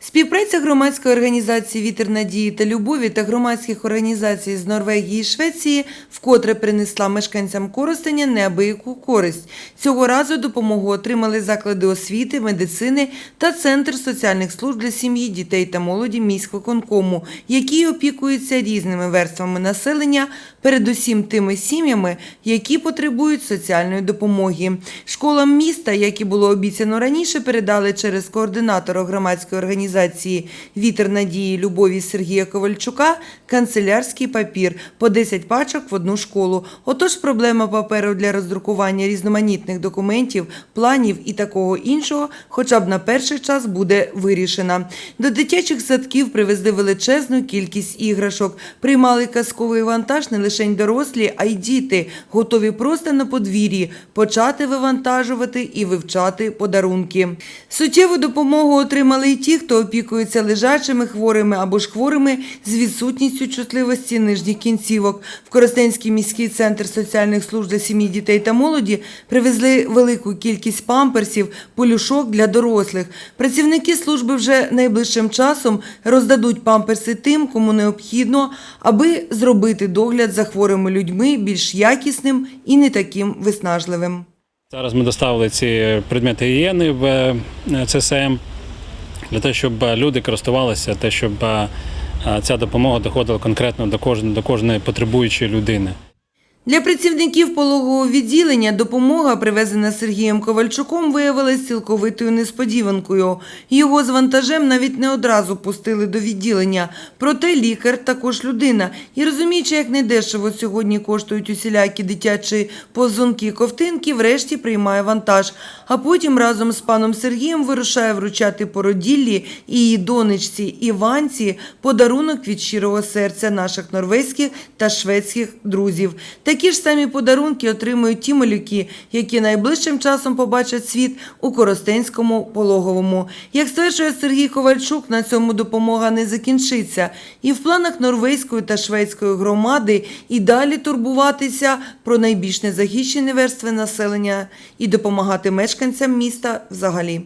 Співпраця громадської організації Вітер надії та любові та громадських організацій з Норвегії і Швеції вкотре принесла мешканцям Коростеня неабияку користь. Цього разу допомогу отримали заклади освіти, медицини та центр соціальних служб для сім'ї, дітей та молоді міськвиконкому, які опікуються різними верствами населення, передусім тими сім'ями, які потребують соціальної допомоги. Школам міста, як і було обіцяно раніше, передали через координатора громадської організації Вітер надії Любові Сергія Ковальчука канцелярський папір по 10 пачок в одну школу. Отож, проблема паперу для роздрукування різноманітних документів, планів і такого іншого, хоча б на перший час буде вирішена. До дитячих садків привезли величезну кількість іграшок, приймали казковий вантаж не лише дорослі, а й діти, готові просто на подвір'ї почати вивантажувати і вивчати подарунки. Суттєву допомогу отримали й ті, хто опікується лежачими хворими або ж хворими з відсутністю чутливості нижніх кінцівок. В Коростенський міський центр соціальних служб для сім'ї, дітей та молоді привезли велику кількість памперсів, полюшок для дорослих. Працівники служби вже найближчим часом роздадуть памперси тим, кому необхідно, аби зробити догляд за хворими людьми більш якісним і не таким виснажливим. Зараз ми доставили ці предмети гігієни в е, ЦСМ для того, щоб люди користувалися, те, щоб е, ця допомога доходила конкретно до кожної потребуючої людини. Для працівників пологового відділення допомога, привезена Сергієм Ковальчуком, виявилась цілковитою несподіванкою. Його з вантажем навіть не одразу пустили до відділення. Проте лікар також людина. І розуміючи, як недешево сьогодні коштують усілякі дитячі позунки ковтинки, врешті приймає вантаж. А потім разом з паном Сергієм вирушає вручати породіллі і її донечці Іванці подарунок від щирого серця наших норвезьких та шведських друзів. Такі ж самі подарунки отримують ті малюки, які найближчим часом побачать світ у Коростенському пологовому. Як стверджує Сергій Ковальчук, на цьому допомога не закінчиться. І в планах норвезької та шведської громади і далі турбуватися про найбільш незахищені верстви населення і допомагати мешканцям міста взагалі.